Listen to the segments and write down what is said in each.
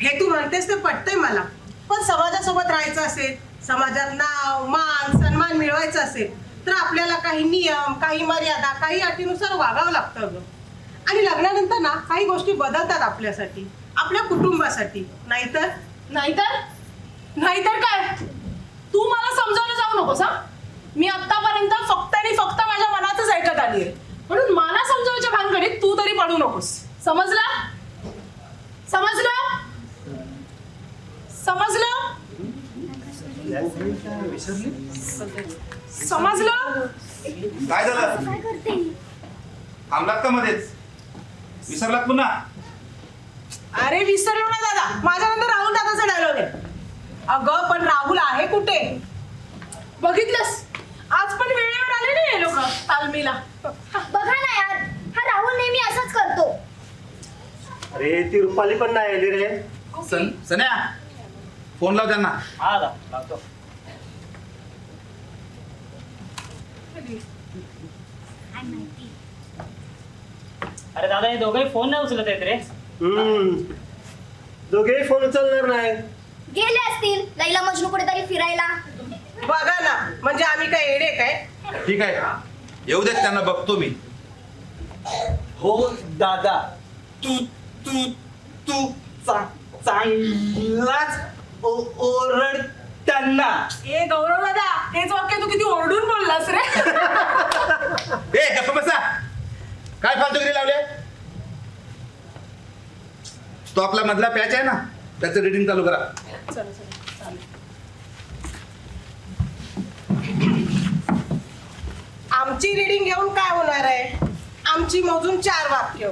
हे तू म्हणतेस ते पटतंय मला. पण समाजासोबत राहायचं असेल समाजात नाव मान सन्मान मिळवायचा असेल तर आपल्याला काही नियम काही मर्यादा काही अटीनुसार वागावं लागतं अगं. आणि लग्नानंतर ना काही गोष्टी बदलतात आपल्यासाठी आपल्या कुटुंबासाठी. नाहीतर? नाहीतर? नाहीतर काय? तू मला समजावलं जाऊ नकोस हा? मी आतापर्यंत फक्त आणि फक्त माझ्या मनातच ऐकत आली आहे. म्हणून मला समजावच्या भानगडीत तू तरी पडू नकोस. समजला? समजलं? समजलं? समजलं? काय झालं? काय करते थांबलात का मध्येच? विसरलात पुन्हा? अरे विसरलो ना दादा. माझ्यानंतर राहुल दादाचा डायलॉग आहे. अगं पण राहुल आहे कुठे? बघितलंस? आज पण वेळेवर आले नाही हे लोक तालमीला. बघा ना यार हा राहुल नेहमी असाच करतो. अरे ती रुपाली पण नाही आली रे. सन सन्या? फोन लाव त्यांना. हा लावतो. अरे दादा हे दोघंही फोन नाही उचलत आहेत रे. हम्म. दोघेही फोन उचलणार नाही. गेले असतील. लैला मजनू कुठेतरी फिरायला. बघा ना म्हणजे आम्ही काय येडे काय? ठीक आहे. येऊ देत त्यांना बघतो मी. हो दादा. तू तू तू चा- चांगलाच ओ- ओरड त्यांना. ए गौरव दादा हेच वाक्य तू किती ओरडून बोललास रे? ए गप्प बसा. काय फालतूगिरी लावले? तो आपला मधला पॅच आहे ना त्याचं रिडिंग चालू करा. चला. आमची रिडिंग घेऊन काय होणार आहे? आमची मोजून चार वाक्य.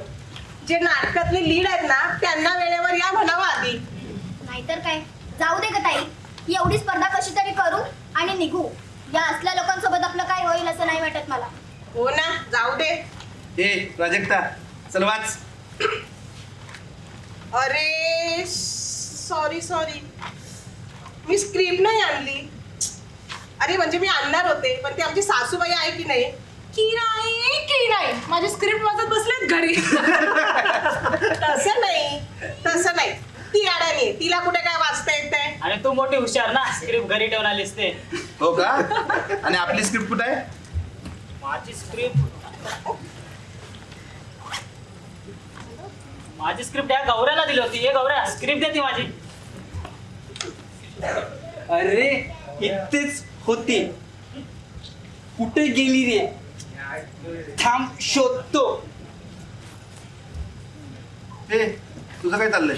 जे नाटकातले लीड आहेत ना त्यांना वेळेवर या म्हणावं आधी. नाहीतर काय? जाऊ दे का ताई. एवढी स्पर्धा कशी तरी करू आणि निघू. या असल्या लोकांसोबत आपलं काय होईल असं नाही वाटत मला. हो ना जाऊ दे. ए प्राजक्ता चल वाच. अरे सॉरी सॉरी मी स्क्रिप्ट नाही आणली. अरे म्हणजे मी आणणार होते पण ती आमची सासूबाई आहे की नाही? की नाही की नाही. माझी स्क्रिप्ट वाचत बसलेत घरी. तसं नाही तसं नाही. ती अडाणी आहे. तिला कुठे काय वाचता येत आणि तू मोठी हुशार ना स्क्रिप्ट घरी ठेवून आलीस ते. हो का? आणि आपली स्क्रिप्ट कुठे आहे? माझी स्क्रिप्ट माझी स्क्रिप्ट या गौऱ्याला दिली होती. ये गौऱ्या स्क्रिप्ट देते माझी. अरे इथेच होती. कुठे गेली रे? थांब शोधतो. ए तुझं काय चाललंय?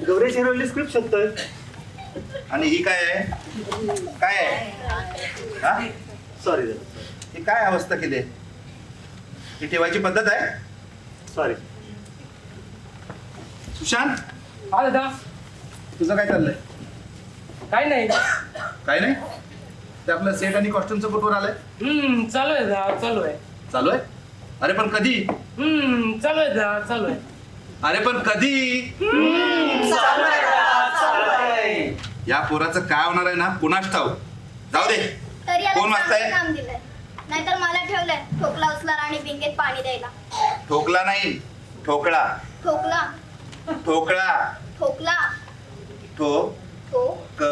गौरी हिरोली स्क्रिप्ट शोधतोय आणि ही काय आहे? काय आहे? हा? सॉरी ही काय अवस्था केली आहे? ही ठेवायची पद्धत आहे? सॉरी सुशांत? हा दादा. तुझं काय चाललंय? काय नाही. काय नाही? ते आपलं सेट आणि कॉस्ट्युमचं कुठवर आलंय? हम्म चालू आहे दादा चालू आहे. चालू आहे? अरे पण कधी? हम्म चालू आहे दादा चालू आहे. अरे पण कधी? या पोराचं काय होणार आहे ना? कुणाच ठाऊ जाऊ दे. तरी याला कोण वाचताय? चांगलं काम दिलंय. नाहीतर मला ठेवलंय ठोकला उचला आणि बिंगेत पाणी द्यायला. ठोकला नाही. ठोकळा. ठोकला. ठोकळा. ठोकला. ठो ठो क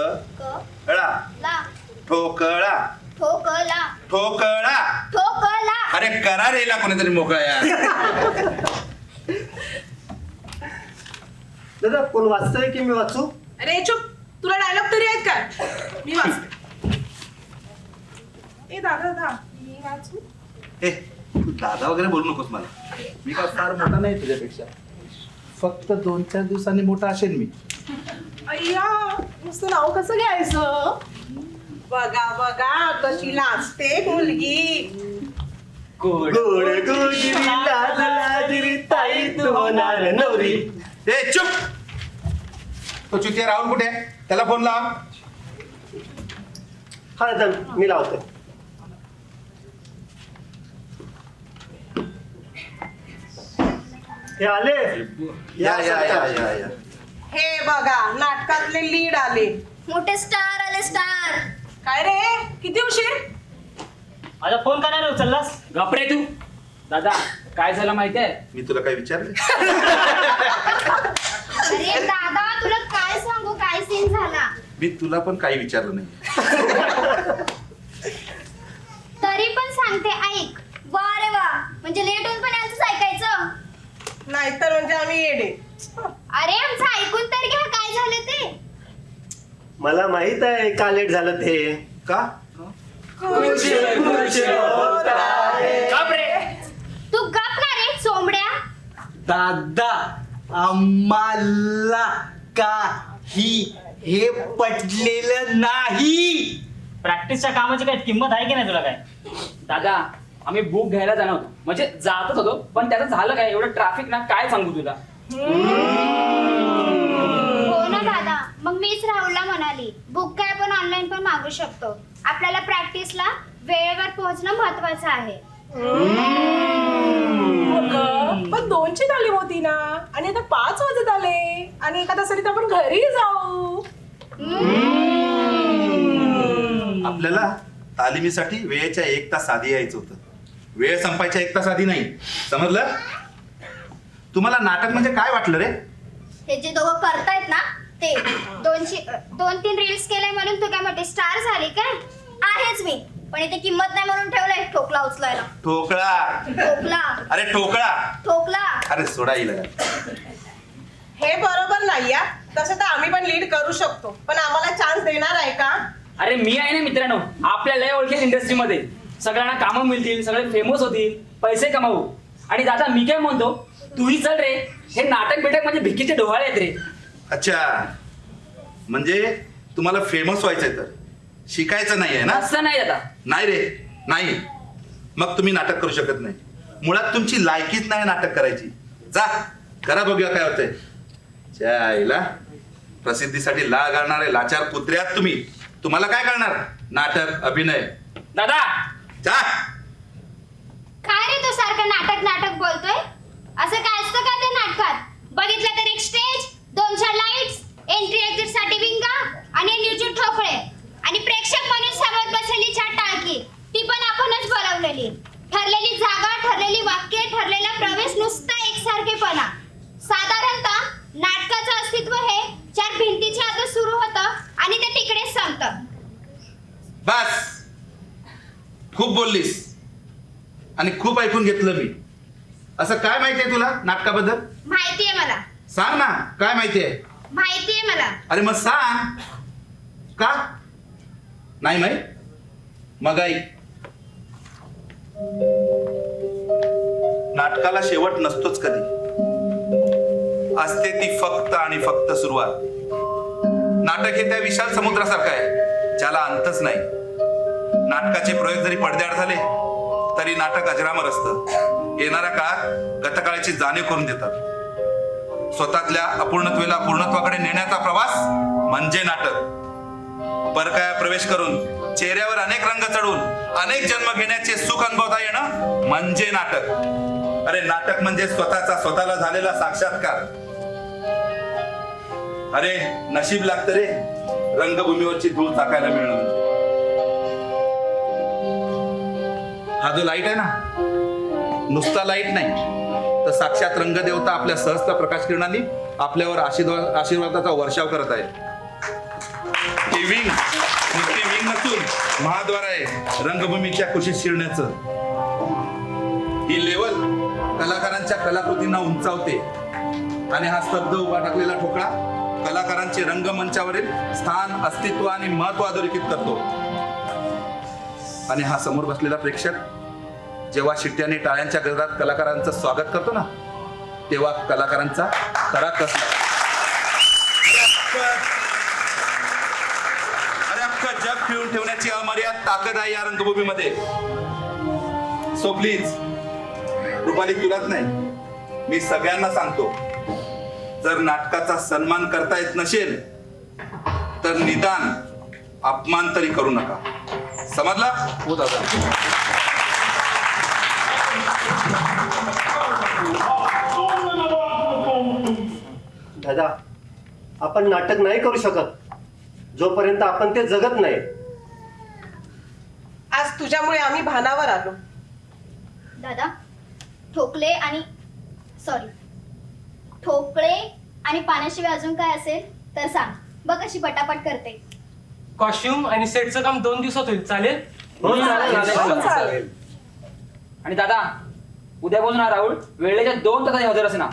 क ळा ला ठोकळा. ठोकला. ठोकळा. ठोकला अरे करा रेला कोणीतरी मोकळा यार. दादा कोण वाचतोय की मी वाचू? अरे चुप. तुला डायलॉग तरी आहेत का? मी वाचते. ए दादा दादा मी वाचू? ए तू दादा वगैरे बोलू नकोस मला. मी काय फार मोठा नाही तुझ्यापेक्षा. फक्त दोन चार दिवसांनी मोठा असेल मी. अय्या नुसतं नाव कसं घ्यायचं? बघा बघा कशी नाचते मुलगी. गोड गोड लाजिरी ताई तू होणार नवरी. ए चुप. तो चुतिया राहुल कुठे आहे? त्याला फोन लाव. हा दादा मी लावतो. हे आले? या या या या या. हे बघा नाटकातले लीड आले. मोठे स्टार आले स्टार काय रे? किती उशीर? माझा फोन का नाही रे उचललास? गपरे तू. दादा काय झालं माहितीये? मी तुला काय विचारलं? अरे दादा सीन झाला. मी तुला पण काही विचारलं नाही तरी पण सांगते ऐक. वा रे वा. म्हणजे लेट होऊन पण यांचंच ऐकायचं? नाहीतर म्हणजे आम्ही येडे. अरे आमचं ऐकून तर घ्या काय झालं ते? मला माहीत आहे का लेट झालं ते. का? गपरे तू गप ना रे चोंबड्या. दादा आम्हाला काही हे पटलेलं नाही. प्रॅक्टिसच्या कामाची काय किंमत आहे की नाही तुला काय? दादा आम्ही बुक घ्यायला जाणार होतो. म्हणजे जातच होतो पण त्याचं झालं काय? एवढं ट्रॅफिक ना काय सांगू तुला? हो ना दादा. मग मीच राहुलला म्हणाली बुक काय आपण ऑनलाईन पण मागू शकतो. आपल्याला प्रॅक्टिसला वेळेवर पोहोचणं महत्वाचं आहे. अगं, पण दोनची तालीम होती ना. आणि आता पाच वाजत आले. आणि एका तासाने तर आपण घरी जाऊ. आपल्याला तालिमीसाठी वेळेच्या एक तास आधी यायचं होतं. वेळ संपायच्या एक तास आधी नाही. समजलं? तुम्हाला नाटक म्हणजे काय वाटलं रे? हे जे दोघं करतायत ना ते दोनशे दोन तीन रील्स केले म्हणून तू काय मोठी स्टार झाली काय? आहेच मी. पण इथे किंमत नाही म्हणून ठेवलंय ठोकला उचलायला. ठोकळा. ठोकला. अरे ठोकळा. ठोकला. अरे सोडा येईल हे बरोबर नाही या. तसं तर आम्ही पण लीड करू शकतो. पण आम्हाला चान्स देणार आहे का? अरे मी आहे ना मित्रांनो. आपल्या लय ओळखेल इंडस्ट्रीमध्ये सगळ्यांना कामं मिळतील सगळे फेमस होतील पैसे कमावू. आणि दादा मी काय म्हणतो? तूही चल रे. हे नाटक बिटक म्हणजे भिकीचे डोहाळे आहेत रे. अच्छा. म्हणजे तुम्हाला फेमस व्हायचंय तर. शिकायचं नाही आहे ना? असं नाही दादा. नाही रे. नाही. मग तुम्ही नाटक करू शकत नाही. मुळात तुमची लायकीच नाही नाटक करायची. जा. करा बघूया काय होतंय. च्या आईला प्रसिद्धीसाठी ला घालणारे लाचार कुत्र्यात तुम्ही. तुम्हाला काय करणार नाटक अभिनय. दादा! जा! काय रे तू सारखं नाटक नाटक बोलतोय? असं काय असतं का त्या नाटकात? बघितलं तर एक स्टेज दोन चार लाईट्स एंट्री एक्झिटसाठी विंगा आणि निर्जूट ठोकळे. आणि प्रेक्षक म्हणून समोर बसलेली चार टाळकी ती पण आपणच बोलावलेली. ठरलेली जागा ठरलेली वाक्य ठरलेला प्रवेश नुसता एकसारखेपणा. साधारणतः नाटकाचं अस्तित्व हे चार भिंतीच्या आत सुरू होतं आणि ते तिकडेच संपतं बस. खूप बोललीस. आणि खूप ऐकून घेतलं मी. असं काय माहितीये तुला नाटकाबद्दल? माहितीये मला. सांग ना काय माहितीये माहितीये मला. अरे मग सांग. का? नाही माहीत. मग ऐक. नाटकाला शेवट नसतोच कधी. असते ती फक्त आणि फक्त सुरुवात. नाटक हे त्या विशाल समुद्रासारखं आहे ज्याला अंतच नाही. नाटकाचे प्रयोग जरी पडद्याड झाले तरी नाटक अजरामर असतं. येणाऱ्या काळात गतकाळाची जाणीव करून देतात. स्वतःतल्या अपूर्णत्वेला पूर्णत्वाकडे नेण्याचा प्रवास म्हणजे नाटक. परकाया प्रवेश करून चेहऱ्यावर अनेक रंग चढून अनेक जन्म घेण्याचे सुख अनुभवता येणं म्हणजे नाटक. अरे नाटक म्हणजे स्वतःचा स्वतःला झालेला साक्षात्कार. अरे नशीब लागत रे. रंगभूमीवरची धूळ चाकायला मिळणं म्हणजे. हा जो लाइट आहे ना नुसता लाइट नाही. तर साक्षात रंगदेवता आपल्या सहस्त्र प्रकाश किरणांनी आपल्यावर आशीर्वाद आशीर्वादाचा वर्षाव करत आहे विंग नुसती विंग नसून महाद्वार आहे. रंगभूमीच्या कुशीत शिरण्याचं. ही लेवल कलाकारांच्या कलाकृतींना उंचावते. आणि हा स्तब्ध उभा टाकलेला ठोकळा कलाकारांचे रंगमंचावरील स्थान अस्तित्व आणि महत्त्व अधोरेखित करतो. आणि हा समोर बसलेला प्रेक्षक जेव्हा शिट्ट्याने टाळ्यांच्या गजरात कलाकारांचं स्वागत करतो ना तेव्हा कलाकारांचा खरा कस अरे अख्खं जग फिरून ठेवण्याची अमर्याद ताकद आहे या रंगभूमीमध्ये. सो प्लीज रुपाली तुलाच नाही मी सगळ्यांना सांगतो जर नाटकाचा सन्मान करता येत नसेल तर निदान अपमान तरी करू नका. समजला? हो दादा. दादा आपण नाटक नाही करू शकत. जोपर्यंत आपण ते जगत नाही. आज आज तुझ्यामुळे आम्ही भानावर आलो. दादा ठोकले आणि सॉरी ठोकळे आणि पाण्याशिवाय अजून काय असेल तर सांग. बघ कशी पटापट करते. कॉस्ट्युम आणि सेटचं काम दोन दिवसात होईल. चालेल? हो, चालेल, चालेल. चालेल. आणि दादा उद्यापासून हा राहुल वेळेच्या दोन तासात हजर असे ना.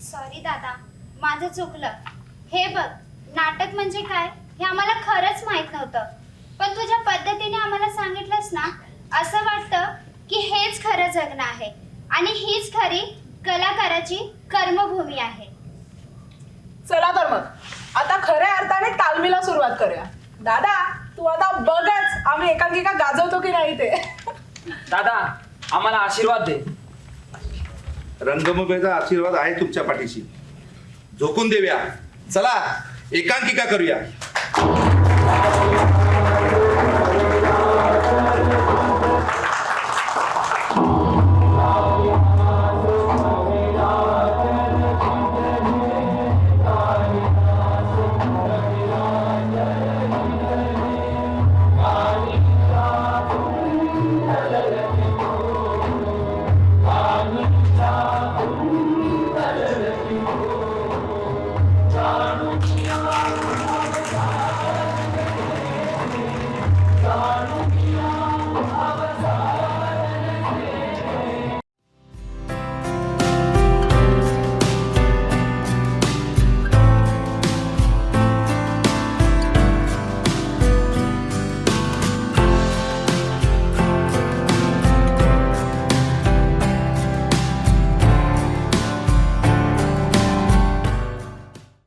सॉरी दादा. माझं चुकलं. हे बघ नाटक म्हणजे काय हे आम्हाला खरंच माहीत नव्हतं. पण तुझ्या पद्धतीने आम्हाला सांगितलंस ना असं वाटतं की हेच खरं जगणं आहे. आणि हीच खरी कलाकाराची कर्मभूमी आहे. चला तर मग. आता खऱ्या अर्थाने तालमीला सुरुवात करूया. दादा तू आता बघच आम्ही एकांकिका गाजवतो की नाही ते दादा आम्हाला आशीर्वाद दे. रंगभूमीचा आशीर्वाद आहे तुमच्या पाठीशी. झोकून देऊया. चला एकांकिका करूया.